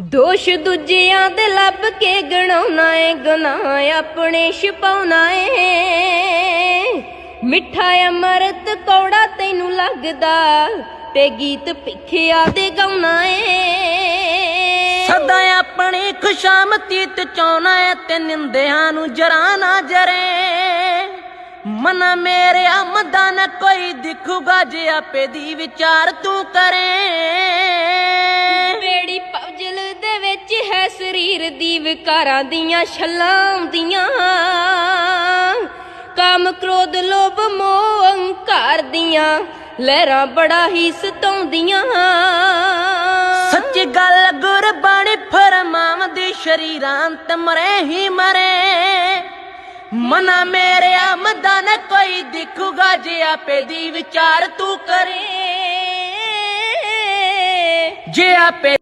ਦੋਸ਼ ਦੂਜਿਆਂ ਦੇ ਲੱਭ ਕੇ ਗਣਾਉਣਾ ਏ, ਗੁਨਾਹ ਆਪਣੇ ਛਪਾਉਣਾ ਏ। ਮਿੱਠਾ ਅਮਰਤ ਕੌੜਾ ਤੈਨੂੰ ਲੱਗਦਾ, ਤੇ ਗੀਤ ਭਿੱਖਿਆ ਦੇ ਗਾਉਣਾ ਏ। ਸਦਾ ਆਪਣੀ ਖੁਸ਼ਾਮਤੀ ਤੇ ਚਾਉਣਾ ਤੇ ਨਿੰਦਿਆਂ ਨੂੰ ਜਰਾ ਨਾ ਜਰੇ। ਮਨ ਮੇਰੇ ਆਮਦਾ ਨਾ ਕੋਈ ਦਿਖੂਗਾ, ਜੇ ਆਪੇ ਦੀ ਵਿਚਾਰ ਤੂੰ ਕਰੇ। ਵਿੱਚ ਹੈ ਸਰੀਰ ਦੀ ਵਿਕਾਰਾਂ ਦੀਆਂ ਛੱਲਾਂ ਆਉਂਦੀਆਂ ਕਾਮ, ਕ੍ਰੋਧ, ਲੋਭ, ਮੋਹ, ਅਹੰਕਾਰ ਦੀਆਂ ਲਹਿਰਾਂ ਬੜਾ ਹੀ ਸਤਾਉਂਦੀਆਂ। ਸੱਚ ਗੱਲ ਗੁਰਬਾਣੀ ਫਰਮਾਉਂਦੀ ਸ਼ਰੀਰਾਂ ਅੰਤ ਮਰੇ ਹੀ ਮਰੇ। ਮਨਾ ਮੇਰੇ ਆਮਦਾ ਨਾ ਕੋਈ ਦਿਖੂਗਾ ਜੇ ਆਪੇ ਦੀ ਵਿਚਾਰ ਤੂੰ ਕਰੇ। ਜੇ ਆਪੇ